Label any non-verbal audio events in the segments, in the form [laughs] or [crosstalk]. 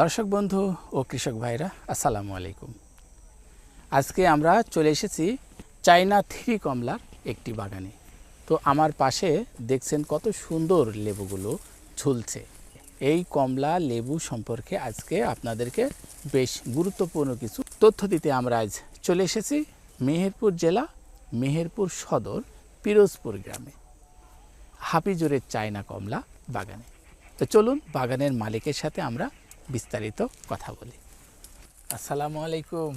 দর্শক বন্ধু ও কৃষক ভাইরা, আসসালামু আলাইকুম। আজকে আমরা চলে এসেছি চাইনা থ্রি কমলার একটি বাগানে। তো আমার পাশে দেখছেন কত সুন্দর লেবুগুলো ঝুলছে। এই কমলা লেবু সম্পর্কে আজকে আপনাদেরকে বেশ গুরুত্বপূর্ণ কিছু তথ্য দিতে আমরা আজ চলে এসেছি মেহেরপুর জেলা, মেহেরপুর সদর, পিরোজপুর গ্রামে। হাফিজুরের চায়না কমলা বাগানে। তো চলুন বাগানের মালিকের সাথে আমরা বিস্তারিত কথা বলি। আসসালামু আলাইকুম।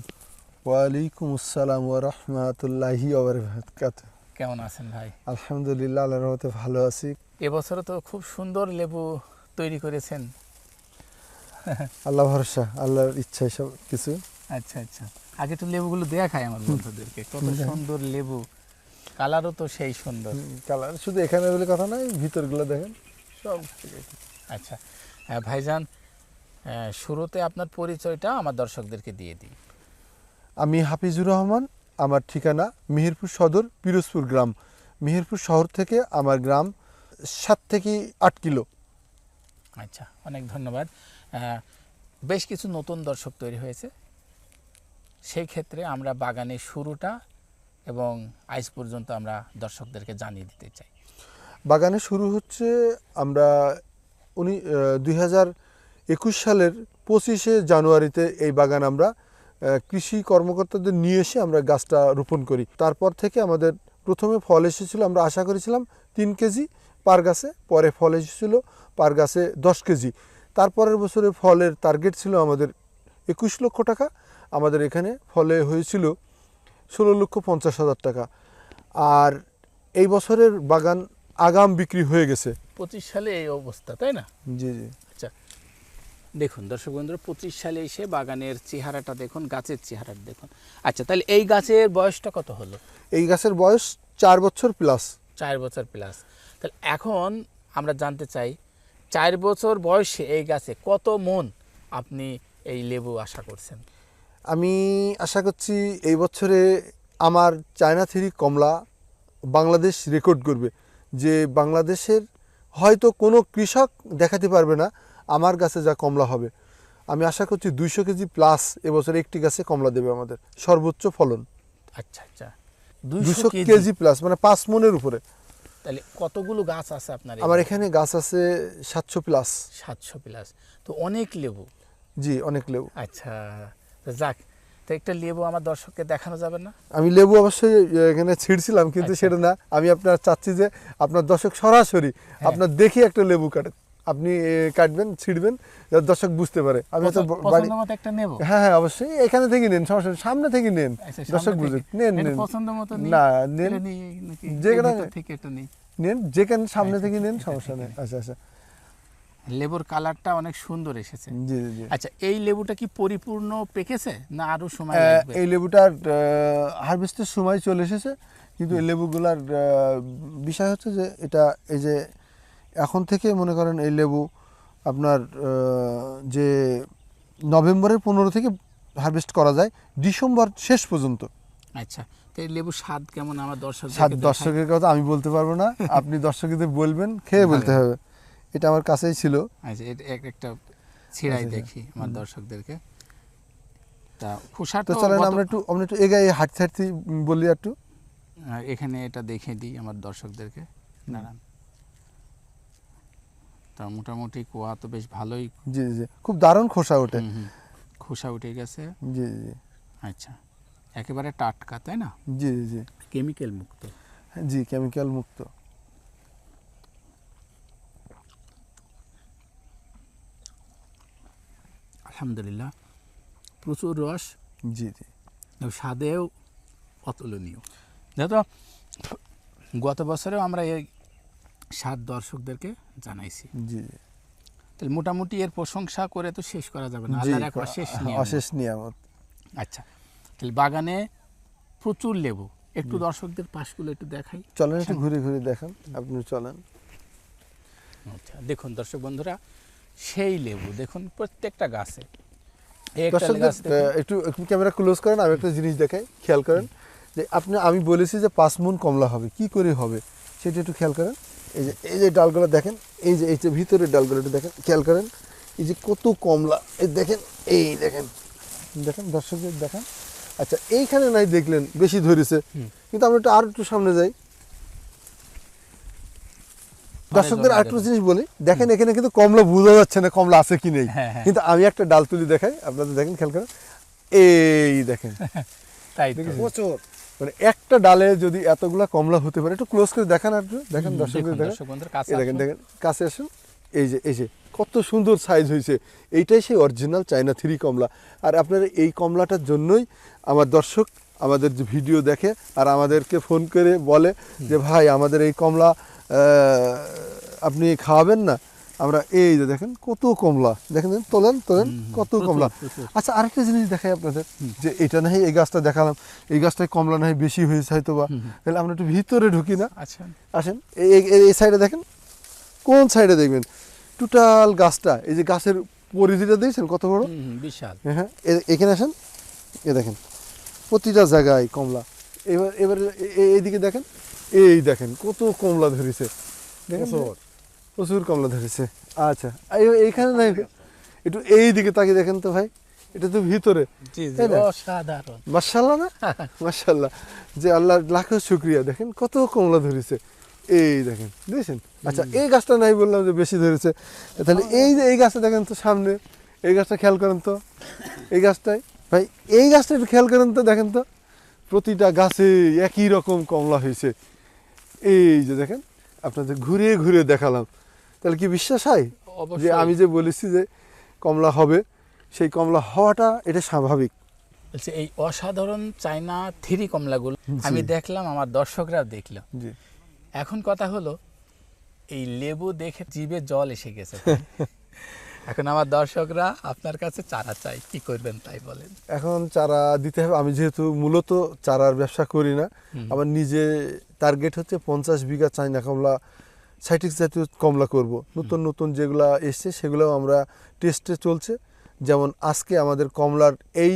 ওয়ালাইকুম আসসালাম ওয়া রাহমাতুল্লাহি ওয়া বারাকাতুহু। কেমন আছেন ভাই? আলহামদুলিল্লাহ আল্লাহর রহমতে ভালো আছি। এবছর তো খুব সুন্দর লেবু তৈরি করেছেন। আল্লাহ ভরসা আল্লাহর ইচ্ছা সব কিছু। আচ্ছা আচ্ছা। আগে তো লেবুগুলো দেয়া খায় আমার বন্ধুদেরকে। কত সুন্দর লেবু। কালারও তো সেই সুন্দর। কালার শুধু এখানে বলে কথা নয় ভিতরগুলো দেখেন সব। আচ্ছা। ভাইজান শুরুতে আপনার পরিচয়টা আমার দর্শকদেরকে দিয়ে দিই। আমি হাফিজুর রহমান আমার ঠিকানা মেহেরপুর সদর পিরোজপুর গ্রাম। মেহেরপুর শহর থেকে আমার গ্রাম সাত থেকে আট কিলো। আচ্ছা অনেক ধন্যবাদ। বেশ কিছু নতুন দর্শক তৈরি হয়েছে। সেই ক্ষেত্রে আমরা বাগানের শুরুটা এবং আজ পর্যন্ত আমরা দর্শকদেরকে জানিয়ে দিতে চাই। বাগানে শুরু হচ্ছে আমরা উনি দুই হাজার একুশ সালের পঁচিশে জানুয়ারিতে এই বাগান আমরা কৃষি কর্মকর্তাদের নিয়ে এসে আমরা গাছটা রোপণ করি। তারপর থেকে আমাদের প্রথমে ফল এসেছিল আমরা আশা করেছিলাম তিন কেজি পার গাছে পরে ফল এসেছিল পার গাছে দশ কেজি। তারপরের বছরে ফলের টার্গেট ছিল আমাদের একুশ লক্ষ টাকা আমাদের এখানে ফলে হয়েছিল ষোলো লক্ষ পঞ্চাশ হাজার টাকা। আর এই বছরের বাগান আগাম বিক্রি হয়ে গেছে। পঁচিশ সালে এই অবস্থা তাই না? জি জি। দেখুন দর্শক বন্ধুরা পঁচিশ সালে এসে বাগানের চেহারাটা দেখুন গাছের চেহারাটা দেখুন। আচ্ছা তাহলে এই গাছের বয়সটা কত হলো? এই গাছের বয়স চার বছর প্লাস চার বছর প্লাস তাহলে এখন আমরা জানতে চাই চার বছর বয়সে এই গাছে কত মন আপনি এই লেবু আশা করছেন? আমি আশা করছি এই বছরে আমার চায়না থ্রি কমলা বাংলাদেশ রেকর্ড করবে যে বাংলাদেশের হয়তো কোনো কৃষক দেখাতে পারবে না আমার গাছে যা কমলা হবে। আমি আশা করছি দুইশো কেজি প্লাস এবছর একটি গাছে কমলা দেবে আমাদের। সর্বোচ্চ ফলন। আচ্ছা আচ্ছা। দুশো কেজি। প্লাস মানে পাঁচ মনের উপরে। তাহলে কতগুলো গাছ আছে আপনার আমার এখানে গাছ আছে সাতশো প্লাস সাতশো প্লাস তো অনেক লেবু? জি অনেক লেবু। আচ্ছা যাক। তো একটা লেবু আমার দর্শককে দেখানো যাবে না? আমি লেবু অবশ্যই এখানে ছিঁড়ছিলাম কিন্তু আচ্ছা। সেটা না। আমি আপনার চাচ্ছি যে আপনার দর্শক সরাসরি হ্যাঁ। আপনার দেখি একটা লেবু কাটেন আপনি কাটবেন ছিঁড়বেন যাতে দর্শক বুঝতে পারে। আমি তো বাড়ি হ্যাঁ হ্যাঁ অবশ্যই। এখানে থেকে নেন সমস্যা সামনে থেকে নেন। আচ্ছা, দর্শক সামনে বুঝুক। নেন নেন। পছন্দ মতো না নেন? যেখানে- থেকে একটা নিই। নেন যেখানে সামনে আচ্ছা, থেকে নেন সমস্যা নেই। আচ্ছা। আচ্ছা লেবুর কালারটা অনেক সুন্দর এসেছে। জি জি জি। আচ্ছা এই লেবুটা কি পরিপূর্ণ পেকেছে না আরও সময় লাগবে? এই লেবুটার হারভেস্টের সময় চলে এসেছে। কিন্তু এই লেবুগুলার বিষয় হচ্ছে যে এটা এই যে এখন থেকে মনে করেন এই লেবু আপনার যে নভেম্বরের পনেরো থেকে হারভেস্ট করা যায় ডিসেম্বর শেষ পর্যন্ত। আচ্ছা এই লেবুর স্বাদ কেমন আমার দর্শক সাত দর্শকের কথা আমি বলতে পারব না আপনি [laughs] দর্শকদের বলবেন খেয়ে বলতে হবে। এটা আমার কাছেই ছিল। আচ্ছা এটা এক একটা ছিড়াই আচ্ছা, আচ্ছা। দেখি আমার দর্শকদেরকে। তা খুশার তো তো চলেন আমরা একটু আমরা একটু এগাই হাঁটতে হাঁটতে বলি একটু। এখানে এটা দেখে দিই আমার দর্শকদেরকে। দাঁড়ান। তা মোটামুটি কুয়া তো বেশ ভালোই জি জি। খুব দারুণ খোসা ওঠে। খোসা উঠে গেছে। জি জি জি। আচ্ছা। একেবারে টাটকা তাই না? জি জি জি। কেমিক্যাল মুক্ত। জি কেমিক্যাল মুক্ত। আলহামদুলিল্লাহ। প্রচুর রস। জি জি। স্বাদেও অতুলনীয়। যেহেতু গত বছরেও আমরা এই স্বাদ দর্শকদেরকে জানাইছি। জি। তাহলে মোটামুটি এর প্রশংসা করে তো শেষ করা যাবে না আল্লাহর এক অশেষ নিয়ামত। অশেষ নিয়ামত। আচ্ছা তাহলে বাগানে প্রচুর লেবু। একটু দর্শকদের পাশগুলো একটু দেখাই। চলেন একটু ঘুরে ঘুরে দেখান আপনি চলেন। আচ্ছা দেখুন দর্শক বন্ধুরা সেই লেবু দেখুন প্রত্যেকটা গাছে। একটু ক্যামেরা ক্লোজ করেন আমি একটা জিনিস দেখাই খেয়াল করেন। যে আপনি আমি বলেছি যে পাঁচ মন কমলা হবে কি করে হবে সেটা একটু খেয়াল করেন। এই যে এই যে ডালগুলো দেখেন এই যে এই যে ভিতরের ডালগুলো দেখেন খেয়াল করেন এই যে কত কমলা এই দেখেন এই দেখেন দেখেন দর্শকদের দেখেন। আচ্ছা এইখানে নাই দেখলেন বেশি ধরেছে। কিন্তু আমরা একটু আর একটু সামনে যাই। দর্শকদের জমা আরেকটু জিনিস বলি। দেখেন এখানে কিন্তু কমলা বোঝা যাচ্ছে না কমলা আছে কি নেই। হ্যাঁ, হ্যাঁ। কিন্তু আমি একটা ডাল তুলি দেখাই আপনাদের দেখেন খেয়াল করেন। এই দেখেন। [laughs] তাই। প্রচুর। মানে একটা ডালে যদি এতগুলা কমলা হতে পারে একটু ক্লোজ করে দেখান আর দেখেন দর্শকদের দেখুন, দেখেন কাছে দেখেন দেখেন কাছে আসুন। এই যে এই যে কত সুন্দর সাইজ হয়েছে। এইটাই সেই অরিজিনাল চায়না থ্রি কমলা। আর আপনারা এই কমলাটার জন্যই আমার দর্শক আমাদের যে ভিডিও দেখে আর আমাদেরকে ফোন করে বলে যে ভাই আমাদের এই কমলা আপনি খাওয়াবেন না? আমরা এই যে দেখেন কত কমলা। দেখেন তোলেন তোলেন কত কমলা। আচ্ছা আরেকটা জিনিস দেখাই আপনাদের যে এটা না এই গাছটা দেখালাম এই গাছটায় কমলা না হয় বেশি হয়েছে হয়তো বা তাহলে আমরা একটু ভিতরে ঢুকি না? আচ্ছা। আসেন এই সাইডে দেখেন কোন সাইডে দেখবেন? টোটাল গাছটা এই যে গাছের পরিধিটা দিয়েছেন কত বড়? বিশাল। হ্যাঁ হ্যাঁ এখানে আসেন এ দেখেন প্রতিটা জায়গায় কমলা। এবার এবার এইদিকে দেখেন এই দেখেন কত কমলা ধরেছে। দেখেন প্রচুর কমলা ধরেছে। আচ্ছা এই- এইখানে নাই একটু এই দিকে তাকিয়ে দেখেন তো ভাই এটা তো ভিতরে না? মার্শাল্লাহ না? [laughs] মার্শাল্লাহ যে আল্লাহ লাখো শুক্রিয়া দেখেন কত কমলা ধরেছে। এই দেখেন বুঝেছেন আচ্ছা এই গাছটা নাই বললাম যে বেশি ধরেছে। তাহলে এই যে এই গাছটা দেখেন তো সামনে এই গাছটা খেয়াল করেন তো। এই গাছটাই ভাই এই গাছটা একটু খেয়াল করেন তো দেখেন তো। প্রতিটা গাছে একই রকম কমলা হয়েছে। এই যে দেখেন আপনাদের ঘুরে ঘুরে দেখালাম। তাহলে কি বিশ্বাস হয়? যে আমি যে বলেছি যে কমলা হবে সেই কমলা হওয়াটা এটা স্বাভাবিক। বলছি এই অসাধারণ চায়না থ্রি কমলাগুলো আমি দেখলাম আমার দর্শকরা দেখল। এখন কথা হলো এই লেবু দেখে জিভে জল এসে গেছে। [laughs] এখন আমার দর্শকরা আপনার কাছে চারা চাই কি করবেন তাই বলেন? এখন চারা দিতে হবে আমি যেহেতু মূলত চারার ব্যবসা করি না আমার নিজে টার্গেট হচ্ছে পঞ্চাশ বিঘা চাইনা কমলা সাইটিক্স জাতীয় কমলা করব। নতুন নতুন যেগুলা এসছে সেগুলোও আমরা টেস্টে চলছে। যেমন আজকে আমাদের কমলার এই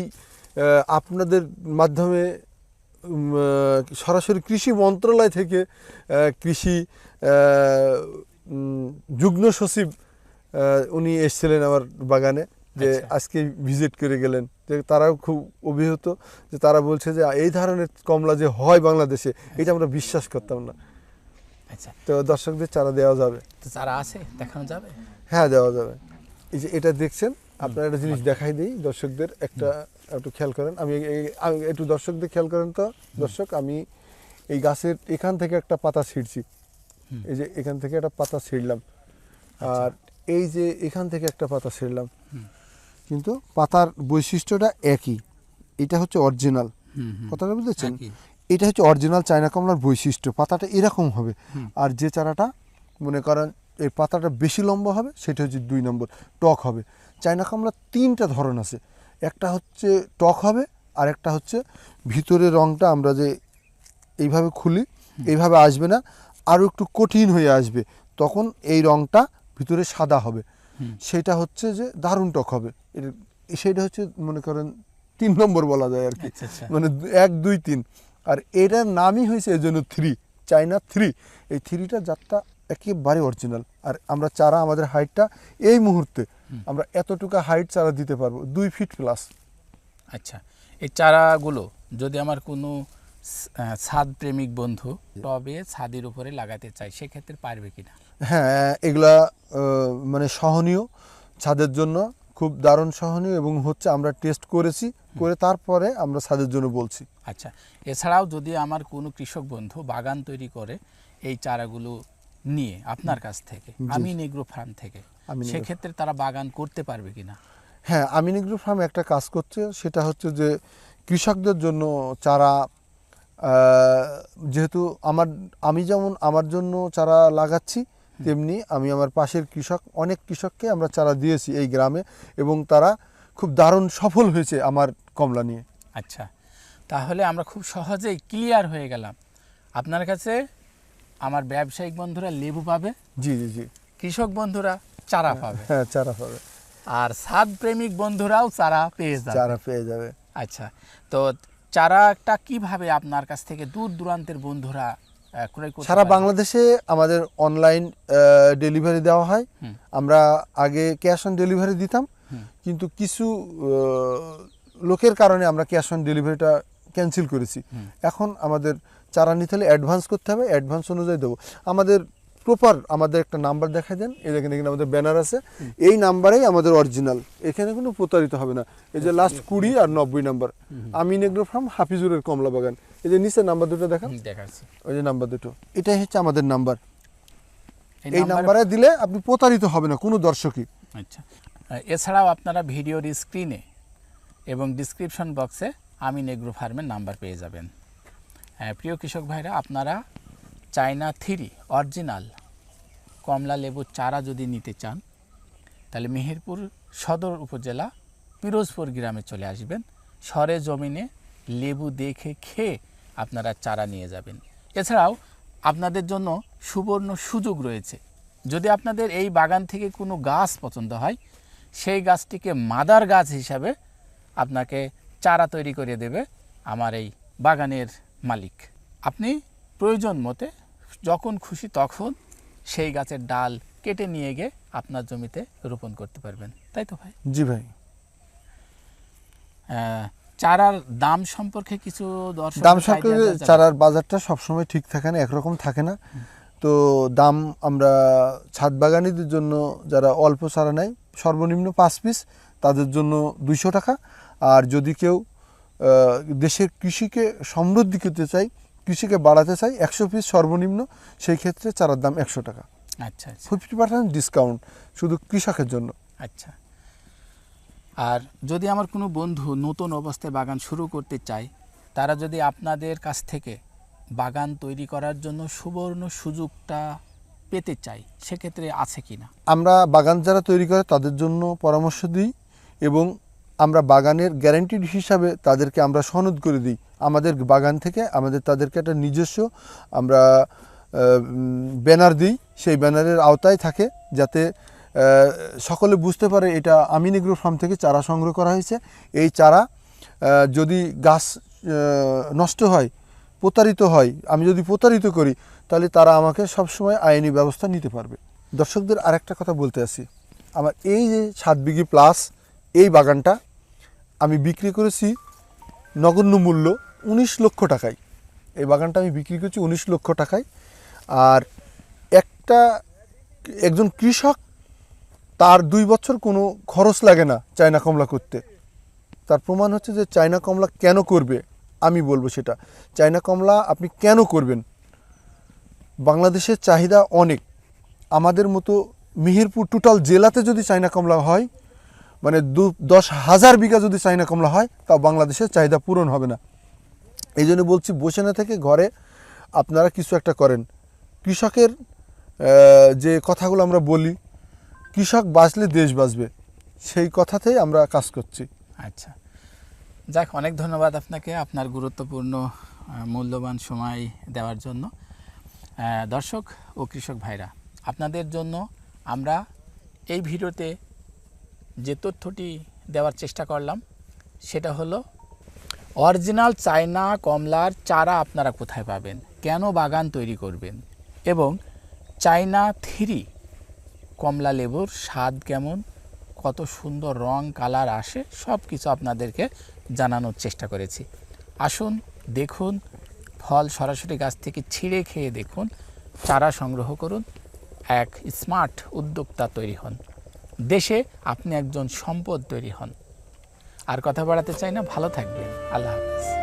আপনাদের মাধ্যমে সরাসরি কৃষি মন্ত্রণালয় থেকে কৃষি যুগ্ম সচিব উনি এসেছিলেন আমার বাগানে যে আচ্ছা। আজকে ভিজিট করে গেলেন। যে তারাও খুব অভিহত যে তারা বলছে যে এই ধরনের কমলা যে হয় বাংলাদেশে এটা আমরা বিশ্বাস করতাম না। আচ্ছা। তো দর্শকদের চারা দেওয়া যাবে। তো চারা আছে? দেখানো যাবে? হ্যাঁ দেওয়া যাবে। এই যে এটা দেখছেন আপনারা একটা জিনিস দেখাই দিই দর্শকদের একটা একটু খেয়াল করেন। আমি একটু দর্শকদের খেয়াল করেন তো। দর্শক আমি এই গাছের এখান থেকে একটা পাতা ছিঁড়ছি। এই যে এখান থেকে একটা পাতা ছিঁড়লাম। আচ্ছা। আর এই যে এখান থেকে একটা পাতা ছিঁড়লাম। কিন্তু পাতার বৈশিষ্ট্যটা একই। এটা হচ্ছে অরিজিনাল। কথাটা বুঝেছেন। এটা হচ্ছে অরিজিনাল চায়না কমলার বৈশিষ্ট্য পাতাটা এরকম হবে। আর যে চারাটা মনে করেন এই পাতাটা বেশি লম্বা হবে সেটা হচ্ছে দুই নম্বর টক হবে। চায়না কমলা তিনটা ধরন আছে। একটা হচ্ছে টক হবে আর একটা হচ্ছে ভিতরে রঙটা আমরা যে এইভাবে খুলি এইভাবে আসবে না আরও একটু কঠিন হয়ে আসবে তখন এই রঙটা ভিতরে সাদা হবে। সেটা হচ্ছে যে দারুণ টক হবে। সেটা হচ্ছে মনে করেন তিন নম্বর বলা যায় আর কি। আচ্ছা আচ্ছা। মানে এক দুই তিন। আর এটার নামই হয়েছে এই জন্য থ্রি চাইনা থ্রি এই থ্রিটা জাতটা একেবারে অরিজিনাল আর আমরা চারা আমাদের হাইটটা এই মুহূর্তে আমরা এতটুকু হাইট চারা দিতে পারব দুই ফিট প্লাস আচ্ছা এই চারাগুলো যদি আমার কোনো ছাদ প্রেমিক বন্ধু টবে ছাদের উপরে লাগাতে চাই সেক্ষেত্রে পারবে কিনা? হ্যাঁ এগুলা মানে সহনীয় ছাদের জন্য। খুব দারুণ সহনীয় এবং হচ্ছে আমরা টেস্ট করেছি করে তারপরে আমরা ছাদের জন্য বলছি। আচ্ছা এছাড়াও যদি আমার কোনো কৃষক বন্ধু বাগান তৈরি করে এই চারাগুলো নিয়ে আপনার কাছ থেকে আমি নেগ্রো ফার্ম থেকে সেক্ষেত্রে তারা বাগান করতে পারবে কিনা? হ্যাঁ আমিনিগ্রো ফার্ম একটা কাজ করছে সেটা হচ্ছে যে কৃষকদের জন্য চারা যেহেতু আমার আমি যেমন আমার জন্য চারা লাগাচ্ছি তেমনি আমি আমার পাশের কৃষক অনেক কৃষককে আমরা চারা দিয়েছি এই গ্রামে এবং তারা খুব দারুণ সফল হয়েছে আমার কমলা নিয়ে। আচ্ছা তাহলে আমরা খুব সহজেই ক্লিয়ার হয়ে গেলাম। আপনার কাছে আমার ব্যবসায়িক বন্ধুরা লেবু পাবে জি জি জি। কৃষক বন্ধুরা চারা পাবে। হ্যাঁ চারা পাবে। আর ছাদ প্রেমিক বন্ধুরাও চারা পেয়ে যাবে। চারা পেয়ে যাবে। আচ্ছা তো চারাটা কীভাবে আপনার কাছ থেকে দূর দূরান্তের বন্ধুরা সারা বাংলাদেশে আমাদের অনলাইন ডেলিভারি দেওয়া হয়। আমরা আগে ক্যাশ অন ডেলিভারি দিতাম। কিন্তু কিছু লোকের কারণে আমরা ক্যাশ অন ডেলিভারিটা ক্যান্সেল করেছি। এখন আমাদের চারা নিতে হলে অ্যাডভান্স করতে হবে। অ্যাডভান্স অনুযায়ী দেবো। আমাদের প্রপার আমাদের একটা নাম্বার দেখা দেন। এই দেখেন এখানে আমাদের ব্যানার আছে। এই নাম্বারেই আমাদের অরিজিনাল এখানে কোনো প্রতারিত হবে না। এই যে লাস্ট কুড়ি আর নব্বই নাম্বার আমিন এগ্রো ফার্ম হাফিজুরের কমলা বাগান। এই যে নিচে নাম্বার দুটো দেখান। ওই যে নাম্বার দুটো। এটাই হচ্ছে আমাদের নাম্বার এই নাম্বারে- দিলে আপনি প্রতারিত হবে না কোনো দর্শকই। আচ্ছা। এছাড়াও আপনারা ভিডিওর স্ক্রিনে এবং ডিসক্রিপশন বক্সে আমিন এগ্রো ফার্মের নাম্বার পেয়ে যাবেন। প্রিয় কৃষক ভাইরা আপনারা চায়না থ্রি, অরিজিনাল কমলা লেবুর চারা যদি নিতে চান, তাহলে মেহেরপুর সদর উপজেলা পিরোজপুর গ্রামে চলে আসবেন। সরে জমিনে লেবু দেখে খেয়ে আপনারা চারা নিয়ে যাবেন। এছাড়াও আপনাদের জন্য সুবর্ণ সুযোগ রয়েছে। যদি আপনাদের এই বাগান থেকে কোনো গাছ পছন্দ হয়, সেই গাছটিকে মাদার গাছ হিসাবে আপনাকে চারা তৈরি করে দেবে আমার এই বাগানের মালিক। আপনি প্রয়োজন মতে যখন খুশি তখন সেই গাছের ডাল কেটে নিয়ে গিয়ে আপনার জমিতে রোপণ করতে পারবেন। তাই তো ভাই? জি ভাই। চারার দাম সম্পর্কে কিছু দাম সম্পর্কে চারার বাজারটা সবসময় ঠিক থাকে না একরকম থাকে না। তো দাম আমরা ছাদ বাগানিদের জন্য যারা অল্প চারা নেয় সর্বনিম্ন পাঁচ পিস তাদের জন্য দুইশো টাকা। আর যদি কেউ দেশের কৃষিকে সমৃদ্ধি করতে চাই কৃষিকে বাড়াতে চাই একশো পিস সর্বনিম্ন সেই ক্ষেত্রে চারার দাম একশো টাকা। আচ্ছা ফিফটি পার্সেন্ট ডিসকাউন্ট শুধু কৃষকের জন্য। আচ্ছা। আর যদি আমার কোনো বন্ধু নতুন অবস্থায় বাগান শুরু করতে চায় তারা যদি আপনাদের কাছ থেকে বাগান তৈরি করার জন্য সুবর্ণ সুযোগটা পেতে চাই সেক্ষেত্রে আছে কি না আমরা বাগান যারা তৈরি করে তাদের জন্য পরামর্শ দিই এবং আমরা বাগানের গ্যারান্টিড হিসাবে তাদেরকে আমরা সনদ করে দিই। আমাদের বাগান থেকে আমাদের তাদেরকে একটা নিজস্ব আমরা ব্যানার দিই। সেই ব্যানারের আওতায় থাকে যাতে সকলে বুঝতে পারে এটা আমিন এগ্রো ফার্ম থেকে চারা সংগ্রহ করা হয়েছে। এই চারা যদি গাছ নষ্ট হয়, প্রতারিত হয়, আমি যদি প্রতারিত করি, তাহলে তারা আমাকে সবসময় আইনি ব্যবস্থা নিতে পারবে। দর্শকদের আরেকটা কথা বলতে আসি। আমার এই যে সাত বিঘি প্লাস এই বাগানটা আমি বিক্রি করেছি নগণ্য মূল্য উনিশ লক্ষ টাকায়। এই বাগানটা আমি বিক্রি করেছি উনিশ লক্ষ টাকায়। আর একটা একজন কৃষক, তার দুই বছর কোনো খরচ লাগে না চায়না কমলা করতে। তার প্রমাণ হচ্ছে যে চায়না কমলা কেন করবে, আমি বলব সেটা। চায়না কমলা আপনি কেন করবেন? বাংলাদেশের চাহিদা অনেক। আমাদের মতো মেহেরপুর টোটাল জেলাতে যদি চায়না কমলা হয় মানে দু দশ হাজার বিঘা যদি চায়না কমলা হয়, তাও বাংলাদেশের চাহিদা পূরণ হবে না। এই জন্য বলছি, বসে না থেকে ঘরে আপনারা কিছু একটা করেন। কৃষকের যে কথাগুলো আমরা বলি, কৃষক বাঁচলে দেশ বাঁচবে, সেই কথাতেই আমরা কাজ করছি। আচ্ছা। যাক, অনেক ধন্যবাদ আপনাকে আপনার গুরুত্বপূর্ণ মূল্যবান সময় দেওয়ার জন্য। দর্শক ও কৃষক ভাইরা, আপনাদের জন্য আমরা এই ভিডিওতে যে তথ্যটি দেওয়ার চেষ্টা করলাম, সেটা হলো, অরিজিনাল চায়না কমলার চারা আপনারা কোথায় পাবেন? কেন বাগান তৈরি করবেন? এবং চায়না থ্রি কমলা লেবুর স্বাদ কেমন? কত সুন্দর রং, কালার আসে? সব কিছু আপনাদেরকে জানানোর চেষ্টা করেছি। আসুন, দেখুন, ফল সরাসরি গাছ থেকে ছিঁড়ে খেয়ে দেখুন, চারা সংগ্রহ করুন, এক স্মার্ট উদ্যোক্তা তৈরি হন। দেশে আপনি একজন সম্পদ তৈরি হন। আর কথা বাড়াতে চাই না, ভালো থাকবেন। আল্লাহ হাফিজ।